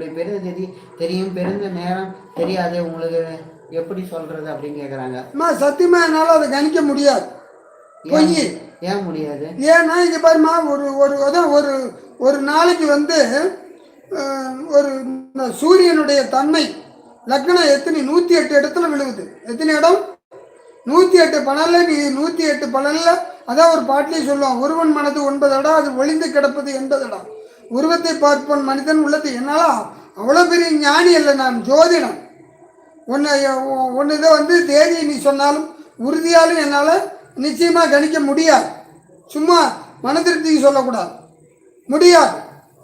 என்னுடைய பிறந்த தேதி தெரியும் பிறந்த நேரம் தெரியாது. உங்களுக்கு எப்படி சொல்றது அப்படின்னு கேட்குறாங்க அம்மா சத்தியமாக என்னால் அதை கணிக்க முடியாது. பொய். ஏன் முடியாது? ஏன்னா இங்கே பாருமா ஒரு ஒரு அதான் ஒரு ஒரு நாளைக்கு வந்து ஒரு சூரியனுடைய தன்மை லக்னம் எத்தனை நூற்றி எட்டு இடத்துல விழுகுது எத்தனை இடம்? நூற்றி எட்டு பலனில் நீ நூற்றி எட்டு பலனில் அதான் ஒரு பாட்டிலே சொல்லுவான் ஒருவன் மனது ஒன்பது இடம் அது ஒளிந்து கிடப்பது எண்பது இடம் உருவத்தை பார்ப்பன் மனிதன் உள்ளது என்னால்? அவ்வளோ பெரிய ஞானி இல்லை நான் ஜோதிடம். ஒன்று ஒன்று இதை வந்து தேதி நீ சொன்னாலும் உறுதியாலும் என்னால் நிச்சயமாக கணிக்க முடியாது. சும்மா மனதிருப்திக்கு சொல்லக்கூடாது. முடியாது.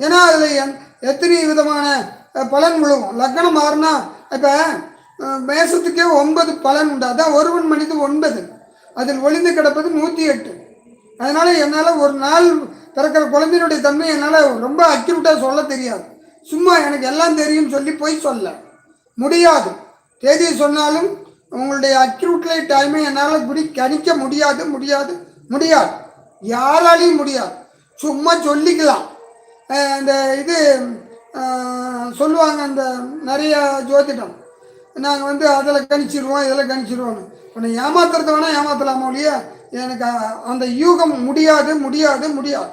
ஏன்னா அதில் என் எத்தனை விதமான பலன் விழுவும் லக்னம் மாறினா இப்போ மேசத்துக்கே ஒன்பது பலன் உண்டு. அதான் ஒருவன் மனித ஒன்பது. அதில் ஒளிந்து கிடப்பது நூற்றி எட்டு. அதனால் என்னால் ஒரு நாள் பிறக்கிற குழந்தையினுடைய தன்மை என்னால் ரொம்ப அக்யூட்டாக சொல்ல தெரியாது. சும்மா எனக்கு எல்லாம் தெரியும் சொல்லி போய் சொல்ல. முடியாது. தேதியை சொன்னாலும் உங்களுடைய அக்யூட்லை டைமை என்னால் குடி கணிக்க முடியாது முடியாது முடியாது. யாராலையும் முடியாது. சும்மா சொல்லிக்கலாம். இந்த இது சொல்லுவாங்க அந்த நிறைய ஜோதிடம். நாங்கள் வந்து அதில் கணிச்சிடுவோம் இதில் கணிச்சிருவோம்னு. உன்னை ஏமாத்துறது வேணால் ஏமாத்தலாமா ஒழிய எனக்கு அந்த யூகம் முடியாது முடியாது முடியாது.